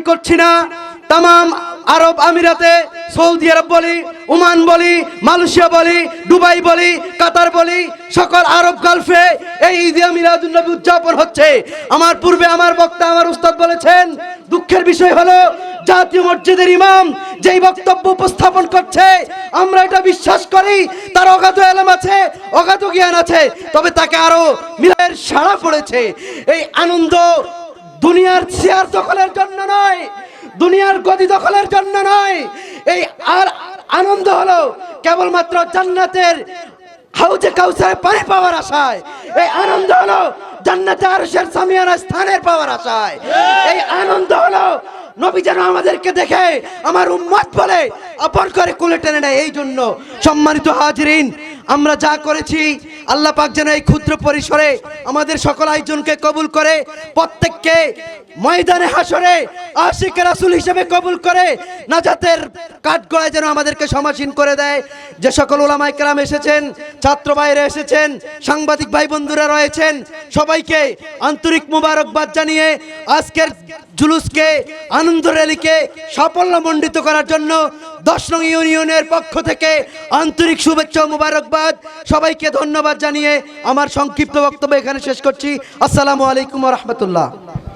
দাবি করছি না। তাম আরব আমিরাতে, সৌদি আরব বলি, ওমান বলি, মালয়েশিয়া বলি, দুবাই বলি, কাতার বলি, সকল আরব গালফে এই ঈদে মিলাদুন্নবী উদযাপন হচ্ছে। আমার পূর্বে আমার বক্তা, আমার উস্তাদ বলেছেন, দুঃখের বিষয় হলো, জাতীয় মসজিদের ইমাম যেই বক্তব্য উপস্থাপন করছে, আমরা এটা বিশ্বাস করি, তার অগাধ এলাম আছে, অগাধ জ্ঞান আছে, তবে তাকে আরও মিলের সাড়া পড়েছে। এই আনন্দ দুনিয়ার চেয়ার দখলের জন্য নয়, দুনিয়ার গদি দখলের জন্য নয়। এই আর আনন্দ হলো কেবলমাত্র জান্নাতের হাউজে কাউসারে পানি পাওয়ার আশায়। এই আনন্দ হলো জান্নাতে আরশের সামিয়ানা স্থানের পাওয়ার আশায়। এই আনন্দ হলো নবী যেন আমাদেরকে দেখে আমার উম্মত বলে আপন করে কুলে টেনে নেয়। এই জন্য সম্মানিত হাজিরিন, আমরা যা করেছি আল্লাহ পাক যেন এই ক্ষুদ্র পরিসরে আমাদের সকল আয়োজনকে কবুল করে, প্রত্যেককে ময়দানে হাসরে আশিক রাসুল হিসেবে কবুল করে, নাজাতের কাঠগড়ায় যেন আমাদেরকে সমাসীন করে দেয়। যে সকল ওলামাই কেরাম এসেছেন ছাত্র ভাইরা এসেছেন, সাংবাদিক ভাই বন্ধুরা রয়েছেন, সবাইকে আন্তরিক মুবারকবাদ জানিয়ে আজকের জুলুসকে, আনন্দ র্যালিকে সাফল্যমণ্ডিত করার জন্য দশ নং ইউনিয়নের পক্ষ থেকে আন্তরিক শুভেচ্ছা মুবারকবাদ। সবাইকে ধন্যবাদ জানিয়ে আমার সংক্ষিপ্ত বক্তব্য এখানে শেষ করছি। আসসালামু আলাইকুম রহমতুল্লাহ।